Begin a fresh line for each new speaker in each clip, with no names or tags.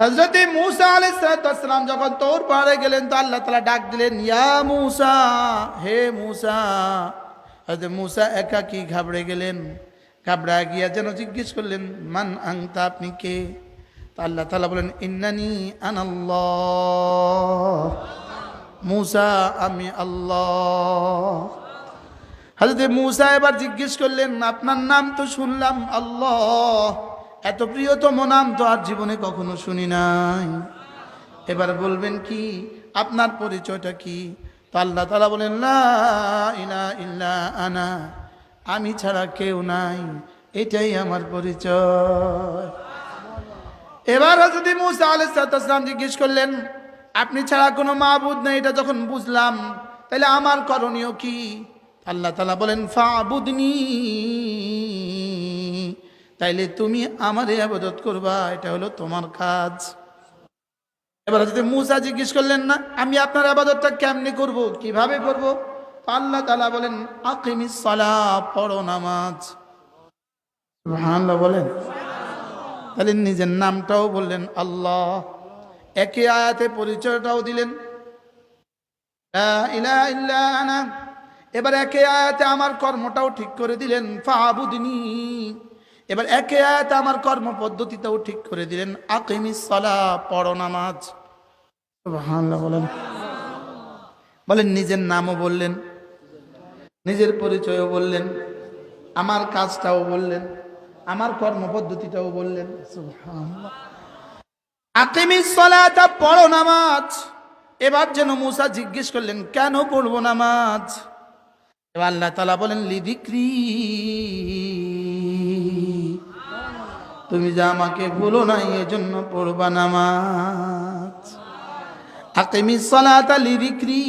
হজরত মুসা আলাইসালাম যখন তোর পাহাড়ে গেলেন, তো আল্লাহ তালা ডাক দিলেন, ইয়া মুসা, হে মুসা। হজরত মুসা একাকি ঘাবড়ে গেলেন? ঘাবড়া গিয়া যেন জিজ্ঞেস করলেন, মান আংতা আপনি কে? তা আল্লাহ তালা বলেন, ইন্নানি আনাল্লাহ মুসা, আমি আল্লাহ। হাজরত মুসা এবার জিজ্ঞেস করলেন, আপনার নাম তো শুনলাম, আল্লাহ। এত প্রিয়তম নাম তো আর জীবনে কখনো শুনি নাই। এবার বলবেন কি, আপনার পরিচয়টা কি? তো আল্লাহ তালা বলেন ইলা ইল্লা আনা, আমি ছাড়া কেউ নাই, এটাই আমার পরিচয়। এবার যদি মুসা আলাইসালাম জিজ্ঞেস করলেন, আপনি ছাড়া কোনো মাহবুদ নেই? এটা যখন বুঝলাম তাহলে আমার করণীয় কি? আল্লাহ তালা বলেন, ফাবুদনি তাইলে তুমি আমার আবাদত করবা, এটা হলো তোমার কাজ। এবার যদি মুসা জিজ্ঞেস করলেন, না, আমি আপনার আবাদতটা কেমনি করব, কীভাবে করব? আল্লাহ তালা বলেন, আকিমিস সালা পড়ো নামাজ। বলেন। তাহলে নিজের নামটাও বললেন, আল্লাহ। একে আয়াতে পরিচয়টাও দিলেন। এবার একে আয়াতে আমার কর্মটাও ঠিক করে দিলেন, ফাবুদিনী। এবার একে আয়াতে আমার কর্ম পদ্ধতিটাও ঠিক করে দিলেন। আকিমিস সলা, পড়ো নামাজ। বলেন। বলেন, নিজের নামও বললেন, নিজের পরিচয়ও বললেন, আমার কাজটাও বললেন, আমার কর্মপদ্ধতিটাও বললেন। সুবহানাল্লাহ। আকিমিস সালাতা, পড়ো নামাজ। এবার যেন মুসা জিজ্ঞেস করলেন, কেন পড়ব নামাজ? এবার আল্লাহ তালা বলেন, লিদিক্রি। তুমি যা আমাকে ভুলো নাই এজন্য পড়বা নামাজ। আকিমিস সালাতা লিদিক্রি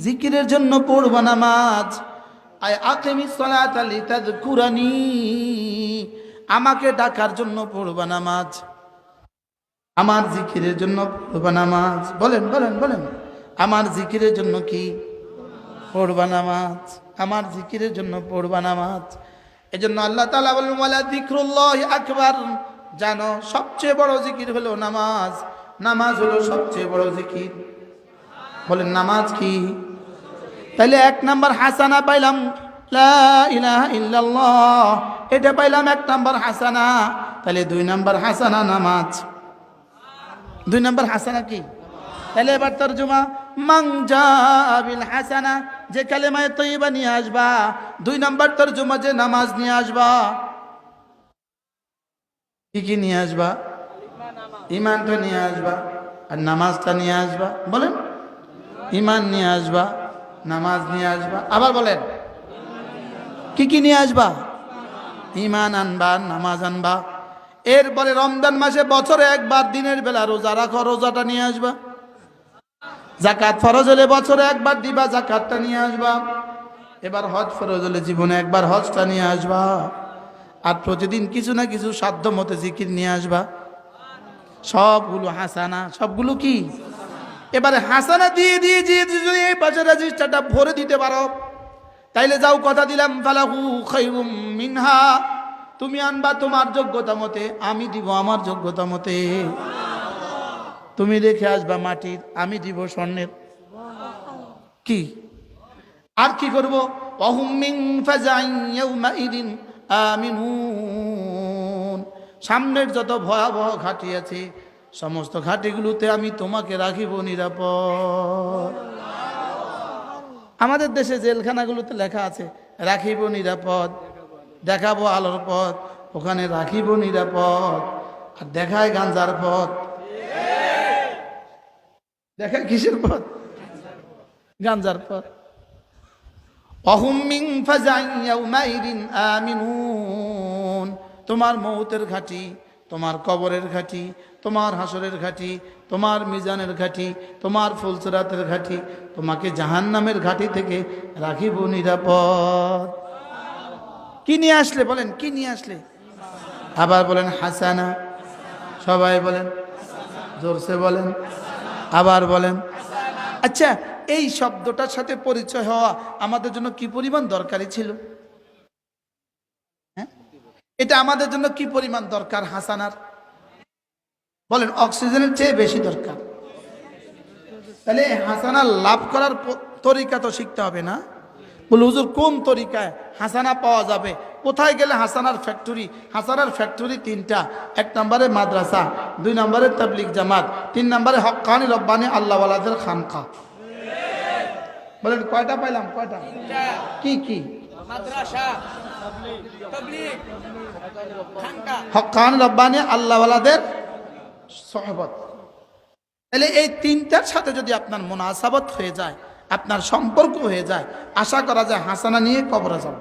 জিকিরের জন্য পড়বা নামাজ। আয় আকিমিস সালাতা লিতাযকুরানি আমাকে ডাকার জন্য পড়বা নামাজ। আমার জিকিরের জন্য পড়বা নামাজ। বলেন বলেন বলেন, আমার জিকিরের জন্য কি? পড়বা নামাজ। আমার জিকিরের জন্য পড়বা নামাজ। এজন্য আল্লাহ তাআলা বলেন ওয়ালা যিকরুল্লাহ আকবার। জানো, সবচেয়ে বড় জিকির হলো নামাজ। নামাজ হলো সবচেয়ে বড় জিকির বলেন, নামাজ কি? তাইলে এক নাম্বার হাসানা পাইলাম। এটা পাইলাম এক নাম্বার হাসানা। তাহলে দুই নাম্বার হাসানা নামাজ। দুই নম্বর হাসানা কি? তাহলে এবার তর্জমা। হাসানা, যে কালেমায় তৈবা নিয়ে আসবা, দুই নম্বর তর্জমা যে নামাজ নিয়ে আসবা। কি কি নিয়ে আসবা? ইমানটা নিয়ে আসবা, আর নামাজটা নিয়ে আসবা। বলেন, ইমান নিয়ে আসবা, নামাজ নিয়ে আসবা। আবার বলেন, কি কি নিয়ে আসবা? ইমান আনবা, নামাজ আনবা। এরপরে রমজান মাসে বছরে একবার, দিনের বেলা রোজা রাখো, রোজাটা নিয়ে আসবা। জাকাত ফরজ হলে বছরে একবার দিবা, জাকাতটা নিয়ে আসবা। এবার হজ ফরজ হলে জীবনে একবার হজটা নিয়ে আসবা। আর প্রতিদিন কিছু না কিছু সাধ্য মতো জিকির নিয়ে আসবা। সবগুলো হাসানা, সবগুলো কি? এবারে হাসানা দিয়ে দিয়ে দিয়ে যদি এই পাশে রেজিস্টারটা ভরে দিতে পারো, তাইলে যাও কথা দিলাম, ফালাহু মিনহা। তুমি আনবা তোমার যোগ্যতা মতে, আমি দিব আমার যোগ্যতা মতে। তুমি রেখে আসবা মাটির, আমি দিব স্বর্ণের। কি? আর কি করব? মিন সামনের যত ভয়াবহ ঘাটি আছে, সমস্ত ঘাটিগুলোতে আমি তোমাকে রাখিব নিরাপদ। আমাদের দেশে জেলখানাগুলোতে লেখা আছে, রাখিব নিরাপদ, দেখাবো আলোর পথ, ওখানে রাখিব নিরাপদ, আর দেখায় গাঞ্জার পথ। দেখায় কিসের পথ? গাঞ্জার পথ। তোমার মৌতের ঘাটি, তোমার কবরের ঘাটি, তোমার হাসরের ঘাটি, তোমার মিজানের ঘাটি, তোমার ফুলসরাতের ঘাটি, তোমাকে জাহান্নামের ঘাটি থেকে রাখিব নিরাপদ। কি নিয়ে আসলে বলেন, কি নিয়ে আসলে? আবার বলেন, হাসানা। সবাই বলেন, জোরসে বলেন। আবার বলেন আচ্ছা এই শব্দটার সাথে পরিচয় হওয়া আমাদের জন্য কি পরিমাণ দরকারি ছিল? হ্যাঁ? এটা আমাদের জন্য কি পরিমাণ দরকার, হাসানার? বলেন, অক্সিজেনের চেয়ে বেশি দরকার। তাহলে হাসানার হাসানা লাভ করার তরিকা তো শিখতে হবে না। বলে হুজুর কোন তরিকায় হাসানা পাওয়া যাবে? কোথায় গেলে হাসানার ফ্যাক্টরি হাসানার ফ্যাক্টরি তিনটা। এক নম্বরে মাদ্রাসা দুই নম্বরে তাবলিক জামাত তিন নম্বরে হকানি রব্বানি আল্লাহওয়ালাদের খানকা। বলেন কয়টা পাইলাম কয়টা? কি কি? হকান রব্বানি আল্লাহওয়ালাদের সহবত। তাহলে এই তিনটার সাথে যদি আপনার মোনাসাবত হয়ে যায় আপনার সম্পর্ক হয়ে যায়। আশা করা যায় হাসানা নিয়ে কবরে যাব।